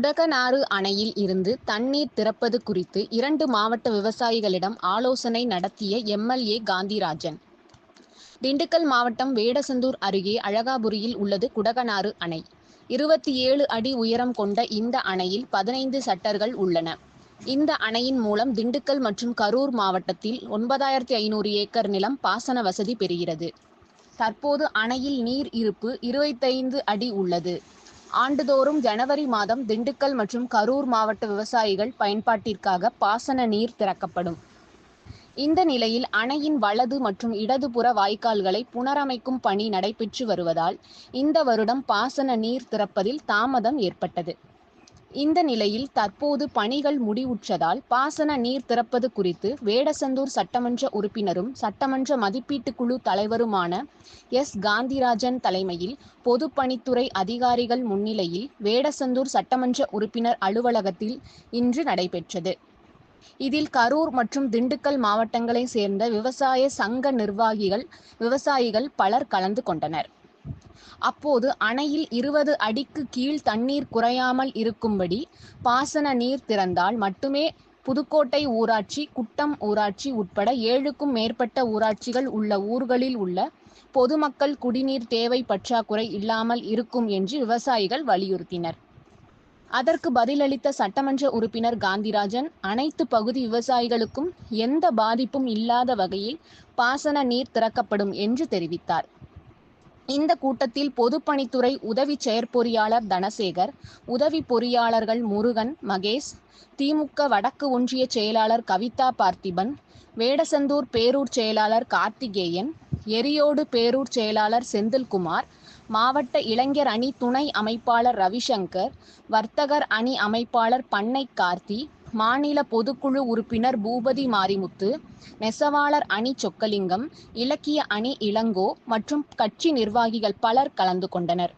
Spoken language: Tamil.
குடகனாறு அணையில் இருந்து தண்ணீர் திறப்பது குறித்து இரண்டு மாவட்ட விவசாயிகளிடம் ஆலோசனை நடத்திய எம்எல்ஏ காந்திராஜன். திண்டுக்கல் மாவட்டம் வேடசந்தூர் அருகே அழகாபுரியில் உள்ளது குடகனாறு அணை. இருபத்தி ஏழு அடி உயரம் கொண்ட இந்த அணையில் பதினைந்து சட்டர்கள் உள்ளன. இந்த அணையின் மூலம் திண்டுக்கல் மற்றும் கரூர் மாவட்டத்தில் ஒன்பதாயிரத்தி ஐநூறு ஏக்கர் நிலம் பாசன வசதி பெறுகிறது. தற்போது அணையில் நீர் இருப்பு இருபத்தைந்து அடி உள்ளது. ஆண்டுதோறும் ஜனவரி மாதம் திண்டுக்கல் மற்றும் கரூர் மாவட்ட விவசாயிகள் பயன்பாட்டிற்காக பாசன நீர் திறக்கப்படும். இந்த நிலையில் அணையின் வலது மற்றும் இடதுபுற வாய்க்கால்களை புனரமைக்கும் பணி நடைபெற்று வருவதால் இந்த வருடம் பாசன நீர் திறப்பதில் தாமதம் ஏற்பட்டது. இந்த நிலையில் தற்போது பணிகள் முடிவுற்றதால் பாசன நீர் திறப்பது குறித்து வேடசந்தூர் சட்டமன்ற உறுப்பினரும் சட்டமன்ற மதிப்பீட்டு குழு தலைவருமான எஸ். காந்திராஜன் தலைமையில் பொதுப்பணித்துறை அதிகாரிகள் முன்னிலையில் வேடசந்தூர் சட்டமன்ற உறுப்பினர் அலுவலகத்தில் இன்று நடைபெற்றது. இதில் கரூர் மற்றும் திண்டுக்கல் மாவட்டங்களைச் சேர்ந்த விவசாய சங்க நிர்வாகிகள் விவசாயிகள் பலர் கலந்து கொண்டனர். அப்போது அணையில் இருபது அடிக்கு கீழ் தண்ணீர் குறையாமல் இருக்கும்படி பாசன நீர் திறந்தால் மட்டுமே புதுக்கோட்டை ஊராட்சி குட்டம் ஊராட்சி உட்பட ஏழுக்கும் மேற்பட்ட ஊராட்சிகள் உள்ள ஊர்களில் உள்ள பொதுமக்கள் குடிநீர் தேவை பற்றாக்குறை இல்லாமல் இருக்கும் என்று விவசாயிகள் வலியுறுத்தினர். அதற்கு பதிலளித்த சட்டமன்ற உறுப்பினர் காந்திராஜன் அனைத்து பகுதி விவசாயிகளுக்கும் எந்த பாதிப்பும் இல்லாத வகையில் பாசன நீர் திறக்கப்படும் என்று தெரிவித்தார். இந்த கூட்டத்தில் பொதுப்பணித்துறை உதவி செயற்பொறியாளர் தனசேகர், உதவி பொறியாளர்கள் முருகன், மகேஷ், திமுக வடக்கு ஒன்றிய செயலாளர் கவிதா பார்த்திபன், வேடசந்தூர் பேரூர் செயலாளர் கார்த்திகேயன், எரியோடு பேரூர் செயலாளர் செந்தில்குமார், மாவட்ட இளைஞர் அணி துணை அமைப்பாளர் ரவிசங்கர், வர்த்தகர் அணி அமைப்பாளர் பண்ணை கார்த்தி, மாநில பொதுக்குழு உறுப்பினர் பூபதி மாரிமுத்து, நெசவாளர் அணி சொக்கலிங்கம், இலக்கிய அணி இளங்கோ மற்றும் கட்சி நிர்வாகிகள் பலர் கலந்து கொண்டனர்.